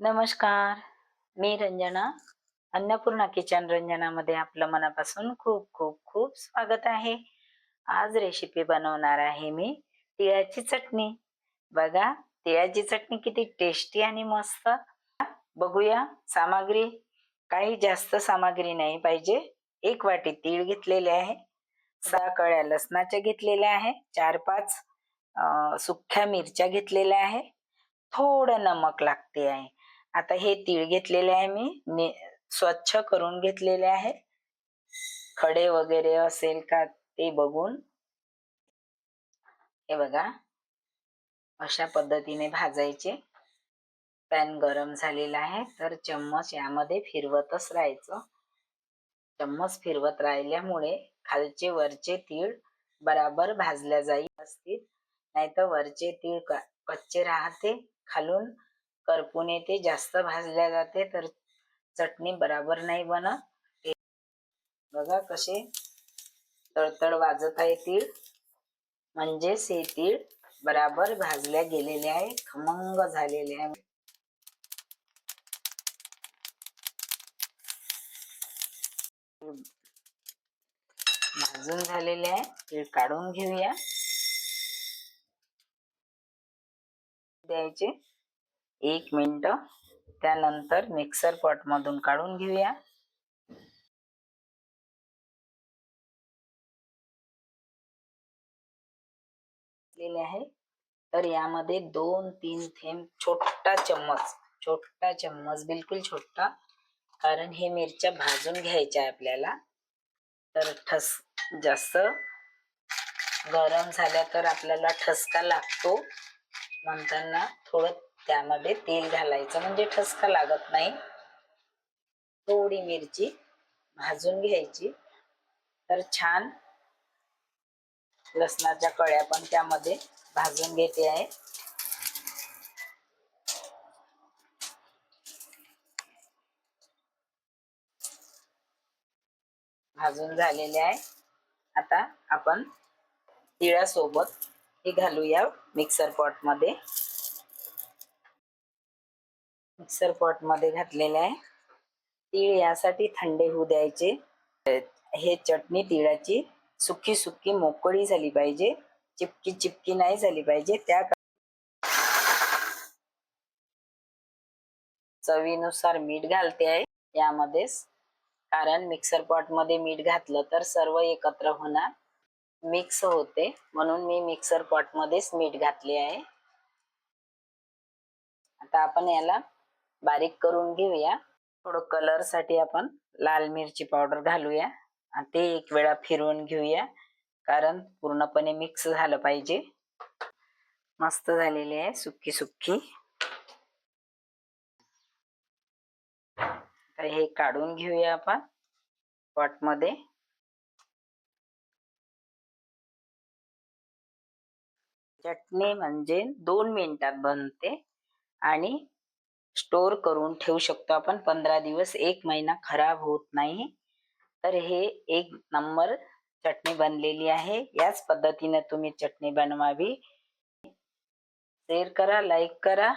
नमस्कार. मी रंजना अन्नपूर्णा किचन रंजनामध्ये आपलं मनापासून खूप खूप खूप स्वागत आहे. आज रेसिपी बनवणार आहे मी तिळाची चटणी. बघा तिळाची चटणी किती टेस्टी आणि मस्त. बघूया सामग्री. काही जास्त सामग्री नाही पाहिजे. एक वाटी तीळ घेतलेले आहे. सहा कळ्या लसणाच्या घेतलेल्या आहे. चार पाच सुख्या मिरच्या घेतलेल्या आहे. थोडं नमक लागते आहे. आता हे तीळ घेतलेले आहे मी. ने स्वच्छ करून घेतलेले आहे. खडे वगैरे असेल का ते बघून. हे बघा. अशा पद्धतीने भाजायचे. पॅन गरम झालेला आहे. तर चम्मच यामध्ये फिरवतच राहायचं. चम्मच फिरवत राहिल्यामुळे खालचे वरचे तीळ बराबर भाजल्या जाईल. असतील नाहीतर वरचे तीळ कच्चे राहते. खालून करपून येते जास्त भाजल्या जाते तर चटणी बराबर नाही बनत. बघा कसे तळतळ वाजत आहे तीळ. म्हणजेच हे तीळ बराबर भाजल्या गेलेले आहे खमंग झालेले आहे. भाजून झालेले आहे तीळ काढून घेऊया. द्यायचे. एक मिनिट. त्यानंतर मिक्सर पॉट मधून काढून घेऊया. आहे. तर यामध्ये दोन तीन थेंब छोटा चम्मच छोटा चम्मच बिलकुल छोटा. कारण हे मिरच्या भाजून घ्यायच्या आहे आपल्याला. तर ठस जास्त गरम झाल्या तर आपल्याला ठसका लागतो. म्हणताना थोडं त्यामध्ये तेल घालायचं म्हणजे ठसका लागत नाही. थोडी मिरची भाजून घ्यायची. तर छान लसणाच्या कळ्या पण त्यामध्ये भाजून घेते आहे. भाजून झालेले आहे. आता आपण तिळासोबत हे घालूया मिक्सर पॉटमध्ये मिक्सर पॉटमध्ये घातलेले आहे. तीळ यासाठी थंडे होऊ द्यायचे. हे चटणी तिळाची सुकी सुकी मोकळी झाली पाहिजे. चिपकी चिपकी नाही झाली पाहिजे. त्या चवीनुसार मीठ घालते आहे. यामध्येच कारण मिक्सर पॉटमध्ये मीठ घातलं तर सर्व एकत्र होणार. मिक्स होते. म्हणून मी मिक्सर पॉट मध्येच मीठ घातले आहे. आता आपण याला बारीक करून घेऊया. थोडं कलरसाठी आपण लाल मिरची पावडर घालूया. आणि ते एक वेळा फिरवून घेऊया. कारण पूर्णपणे मिक्स झालं पाहिजे. मस्त झालेली आहे सुक्की सुक्की तर हे काढून घेऊया आपण पॉटमध्ये चटणी म्हणजे दोन मिनिटात बनते. आणि स्टोर करून ठेवू शकतो आपण. पंधरा दिवस एक महिना खराब होत नाही. तर हे एक नंबर चटणी बनलेली आहे. याच पद्धतीने तुम्ही चटणी बनवावी. शेअर करा लाईक करा.